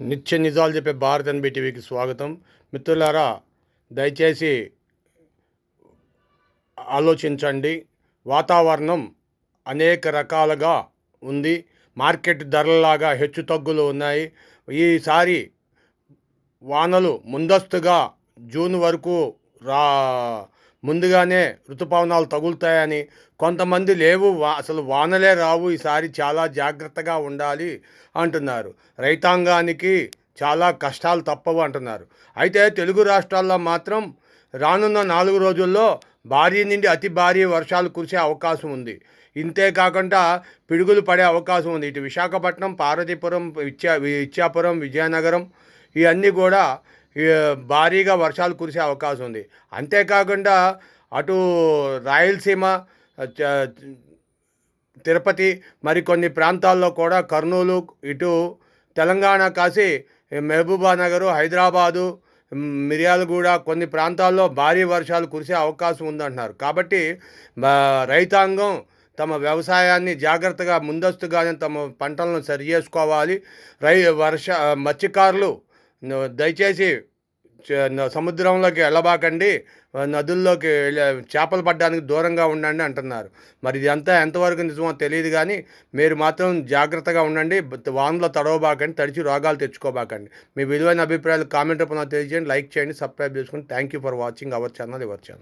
నిత్య నిజాలు చెప్పే భారత్ ఎన్బి టీవీకి స్వాగతం. మిత్రులారా దయచేసి ఆలోచించండి. వాతావరణం అనేక రకాలుగా ఉంది. మార్కెట్ ధరలలాగా హెచ్చు తగ్గులు ఉన్నాయి. ఈసారి వానలు ముందస్తుగా జూన్ వరకు రా ముందుగానే ఋతుపవనాలు తగులుతాయని కొంతమంది లేవు వా అసలు వానలే రావు ఈసారి చాలా జాగ్రత్తగా ఉండాలి అంటున్నారు. రైతాంగానికి చాలా కష్టాలు తప్పవు అంటున్నారు. అయితే తెలుగు రాష్ట్రాల్లో మాత్రం రానున్న నాలుగు రోజుల్లో భారీ నుండి అతి భారీ వర్షాలు కురిసే అవకాశం ఉంది. ఇంతే కాకుండా పిడుగులు పడే అవకాశం ఉంది. ఇటు విశాఖపట్నం పార్వతీపురం ఇచ్చా ఇచ్చాపురం విజయనగరం ఇవన్నీ కూడా భారీగా వర్షాలు కురిసే అవకాశం ఉంది. అంతేకాకుండా అటు రాయలసీమ తిరుపతి మరికొన్ని ప్రాంతాల్లో కూడా కర్నూలు ఇటు తెలంగాణ కాసి మహబూబా నగరు హైదరాబాదు మిర్యాలగూడ కొన్ని ప్రాంతాల్లో భారీ వర్షాలు కురిసే అవకాశం ఉందంటున్నారు. కాబట్టి రైతాంగం తమ వ్యవసాయాన్ని జాగ్రత్తగా ముందస్తుగానే తమ పంటలను సరి చేసుకోవాలి. రై వర్ష మత్స్యకారులు దయచేసి సముద్రంలోకి వెళ్ళబాకండి. నదుల్లోకి వెళ్ళ- చేపలు పడ్డానికి దూరంగా ఉండండి అంటున్నారు. మరి ఇదంతా ఎంతవరకు నిజమో తెలియదు కానీ మీరు మాత్రం జాగ్రత్తగా ఉండండి. వానలో తడవబాకండి తడిచి రోగాలు తెచ్చుకోబాకండి. మీ విలువైన అభిప్రాయాలు కామెంట్ రూపంలో తెలియజేయండి. లైక్ చేయండి సబ్స్క్రైబ్ చేసుకోండి thank you for watching our channel our channel.